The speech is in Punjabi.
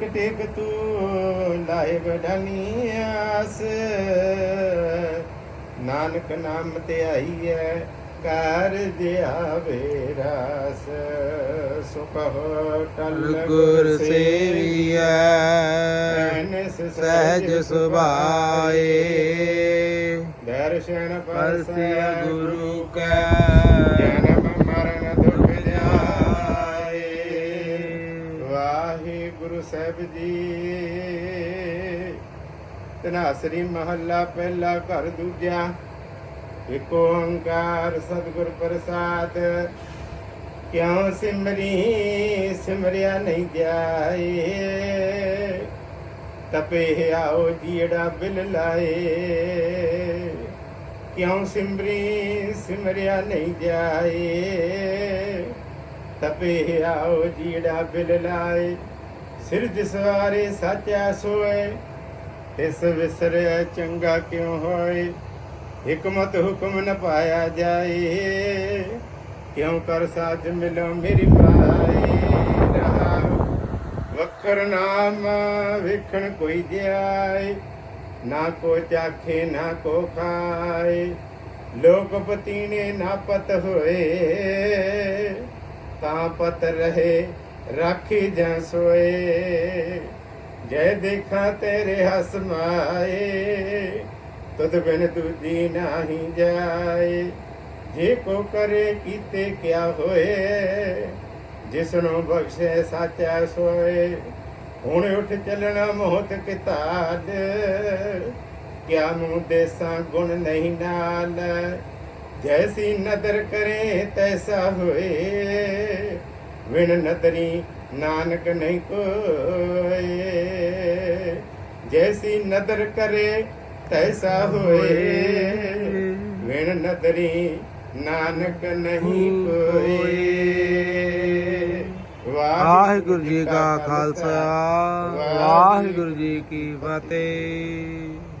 ਕਟੇਕ ਤੂੰ ਲਾਏ ਬਡਾਨੀ ਆਸ। ਨਾਨਕ ਨਾਮ ਤੇ ਆਈ ਹੈ ਕਾਰ ਆਵੇ ਰਾਸ। ਸੁਖ ਟਲ ਗੁਰ ਸੇਵੀਐ ਸਹਿਜ ਸੁਭਾਏ। ਦਰਸ਼ਨ ਪਰਸਿਆ ਗੁਰੂ ਕੈ। ਜਨਮ ਜੀ। ਤਨਾਸਰੀ ਮਹੱਲਾ ਪਹਿਲਾ ਘਰ ਦੂਜਾ ਏਕ ਓੰਕਾਰ ਸਤਿਗੁਰ ਪ੍ਰਸਾਦ। ਕਿਉ ਸਿਮਰੀ ਸਿਮਰਿਆ ਨਹੀਂ ਜਾਏ? ਤਪੇ ਆਓ ਜੀੜਾ ਬਿਲ ਲਾਏ। ਕਿਉ ਸਿਮਰੀ ਸਿਮਰਿਆ ਨਹੀਂ ਜਾਏ? ਤਪੇ ਆਓ ਜੀੜਾ ਬਿਲ ਲਾਏ। ਸਿਰਜ ਜਿਸਵਾਰੇ ਸਾਚਾ ਸੋਏ ਇਸ ਵਿਸਰਿਆ ਚੰਗਾ ਕਿਉ ਹੋਏ? ਹਕਮਤ ਹੁਕਮ ਨ ਪਾਇਆ ਜਾਏ, ਕਿਉ ਕਰ ਸਾਜ ਮਿਲੋ ਮੇਰੀ ਪਾਏ ਵਖਰ ਨਾਮ ਵੇਖਣ ਕੋਈ ਜਾਏ ਨਾ ਕੋ ਚਾਖੇ, ਨਾ ਕੋ ਖਾਏ। ਲੋਕਪਤੀ ਨੇ ਨਾ ਪਤ ਹੋਏ, ਤਾਂ ਪਤ ਰਹੇ ਰਾਖੀ ਜਾਂ ਸੋਏ, ਜੈ ਦੇਖਾਂ ਤੇਰੇ ਹਸਮਾਏ ਤਦ ਬਿਨ ਦੂਜੀ ਨਾਹੀ ਜਾਏ। ਜੇ ਕੋ ਕਰੇ ਕੀਤੇ ਕਿਆ ਹੋਏ ਜਿਸ ਬਖਸ਼ੇ ਸਾਚਾ ਸੋਏ। ਹੁਣ ਉੱਠ ਚੱਲਣਾ ਮੋਹਤ ਕਿਤਾਦ ਕਿਆ ਨੂੰ ਦੇਸਾਂ ਗੁਣ ਨਹੀਂ ਨਾਲ। ਜੈਸੀ ਨਦਰ ਕਰੇ ਤੈਸਾ ਹੋਏ ਵਿਣ ਨਦਰੀ ਨਾਨਕ ਨਹੀਂ ਕੋਏ। ਜੈਸੀ ਨਦਰ ਕਰੇ ਤੈਸਾ ਹੋਏ। ਵਿਣ ਨਦਰੀ ਨਾਨਕ ਨਹੀਂ ਕੋਏ। ਵਾਹਿਗੁਰੂ ਜੀ ਕਾ ਖਾਲਸਾ ਵਾਹਿਗੁਰੂ ਜੀ ਕੀ ਫਤਿਹ।